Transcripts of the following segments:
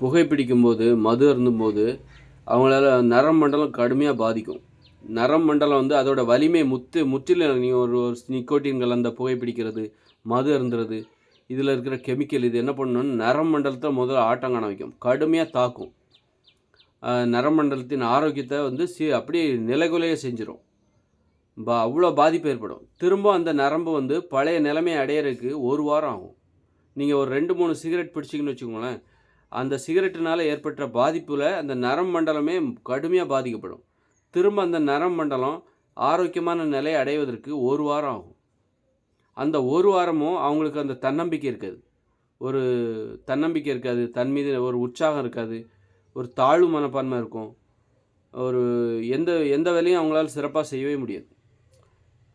புகைப்பிடிக்கும்போது மது அருந்தும்போது அவங்களால நரம் மண்டலம் கடுமையாக பாதிக்கும். நரம் மண்டலம் வந்து அதோட வலிமை முத்து முற்றிலும் நீ ஒரு ஒரு நிக்கோட்டின் கலந்த புகைப்பிடிக்கிறது மது அருந்துறது இதில் இருக்கிற கெமிக்கல் இது என்ன பண்ணணும்னு நரம் மண்டலத்தை முதல்ல ஆட்டங்காண வைக்கும். கடுமையாக தாக்கும். நரம் நரமண்டலத்தின் ஆரோக்கியத்தை வந்து சி அப்படியே நிலைகுலைய செஞ்சிடும் பா அவ்வளோ பாதிப்பு ஏற்படும். திரும்ப அந்த நரம்பு வந்து பழைய நிலைமையை அடையிறதுக்கு ஒரு வாரம் ஆகும். நீங்கள் ஒரு ரெண்டு மூணு சிகரெட் பிடிச்சிங்கன்னு வச்சுக்கோங்களேன் அந்த சிகரெட்டினால் ஏற்பட்ட பாதிப்பில் அந்த நரம் மண்டலமே கடுமையாக பாதிக்கப்படும். திரும்ப அந்த நரம் மண்டலம் ஆரோக்கியமான நிலையை அடைவதற்கு ஒரு வாரம் ஆகும். அந்த ஒரு வாரமும் அவங்களுக்கு அந்த தன்னம்பிக்கை இருக்காது. ஒரு தன்னம்பிக்கை இருக்காது தன் மீது ஒரு உற்சாகம் இருக்காது ஒரு தாழ்வு மனப்பான்மை இருக்கும். ஒரு எந்த எந்த வேலையும் அவங்களால சிறப்பாக செய்யவே முடியாது.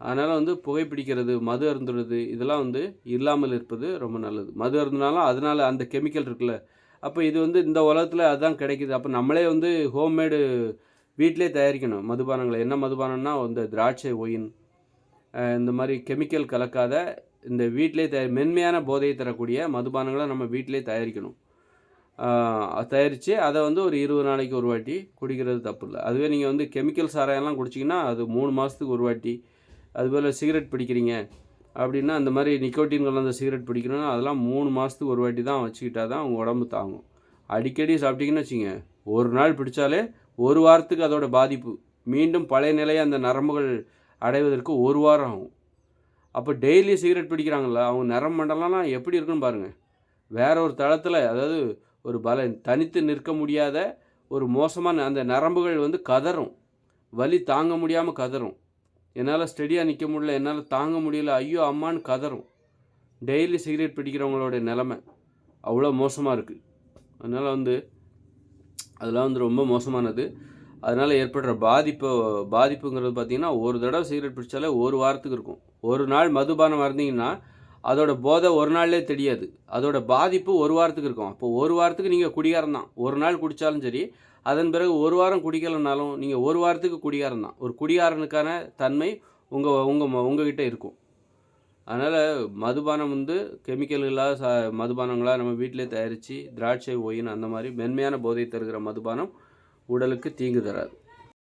அதனால் வந்து புகைப்பிடிக்கிறது மது அருந்துறது இதெல்லாம் வந்து இல்லாமல் இருப்பது ரொம்ப நல்லது. மது அருந்தினாலும் அதனால் அந்த கெமிக்கல் இருக்குல்ல அப்போ இது வந்து இந்த உலகத்தில் அதுதான் கிடைக்குது. அப்போ நம்மளே வந்து ஹோம்மேடு வீட்டிலே தயாரிக்கணும். மதுபானங்களை. என்ன மதுபானம்னா இந்த திராட்சை ஒயின் இந்த மாதிரி கெமிக்கல் கலக்காத இந்த வீட்டிலே தயார் மென்மையான போதையை தரக்கூடிய மதுபானங்களை நம்ம வீட்டிலே தயாரிக்கணும். தயாரித்து அதை வந்து ஒரு இருபது நாளைக்கு ஒரு வாட்டி குடிக்கிறது தப்பு இல்லை. அதுவே நீங்கள் வந்து கெமிக்கல் சாராயம்லாம் குடிச்சிங்கன்னா அது மூணு மாதத்துக்கு ஒரு வாட்டி. அதுபோல் சிகரெட் பிடிக்கிறீங்க. அப்படின்னா அந்த மாதிரி நிக்கோட்டின் கலந்த சிகரெட் பிடிக்கணும்னா அதெல்லாம் மூணு மாதத்துக்கு ஒரு வாட்டி தான் வச்சுக்கிட்டா தான் உங்கள் உடம்பு தாங்கும். அடிக்கடி சாப்பிட்டீங்கன்னு வச்சுங்க ஒரு நாள் பிடிச்சாலே ஒரு வாரத்துக்கு அதோட பாதிப்பு. மீண்டும் பழைய நிலையை அந்த நரம்புகள் அடைவதற்கு ஒரு வாரம் ஆகும். அப்போ டெய்லி சிகரெட் பிடிக்கிறாங்களா அவங்க நரம்பு மண்டலம்லாம் எப்படி இருக்குன்னு பாருங்கள் வேற ஒரு தளத்தில் அதாவது ஒரு பல தனித்து நிற்க முடியாத ஒரு மோசமான அந்த நரம்புகள் வந்து கதறும். வலி தாங்க முடியாமல் கதறும். என்னால் ஸ்டெடியாக நிற்க முடியல என்னால் தாங்க முடியல. ஐயோ அம்மான்னு கதறும். டெய்லி சிகரெட் பிடிக்கிறவங்களோட நிலமை அவ்வளோ மோசமாக இருக்குது அதனால் வந்து அதெல்லாம் வந்து ரொம்ப மோசமானது. அதனால் ஏற்படுற பாதிப்பு பாதிப்புங்கிறது பார்த்திங்கன்னா ஒரு தடவை சிகரெட் பிடிச்சாலே ஒரு வாரத்துக்கு இருக்கும். ஒரு நாள் மதுபானம் இருந்தீங்கன்னா அதோட போதை ஒரு நாள்லேயே தெரியாது. அதோட பாதிப்பு ஒரு வாரத்துக்கு இருக்கும். அப்போ ஒரு வாரத்துக்கு நீங்கள் குடிகாரம் தான். ஒரு நாள் குடித்தாலும் சரி அதன் பிறகு ஒரு வாரம் குடிக்கலைனாலும் நீங்கள் ஒரு வாரத்துக்கு குடிகாரம் தான். ஒரு குடிகாரனுக்கான தன்மை உங்கள் உங்கள் உங்ககிட்ட இருக்கும். அதனால் மதுபானம் வந்து கெமிக்கல் இல்லாத ச மதுபானங்களாக நம்ம வீட்டிலே தயாரித்து திராட்சை ஒயின் அந்த மாதிரி மென்மையான போதை தருகிற மதுபானம் உடலுக்கு தீங்கு தராது.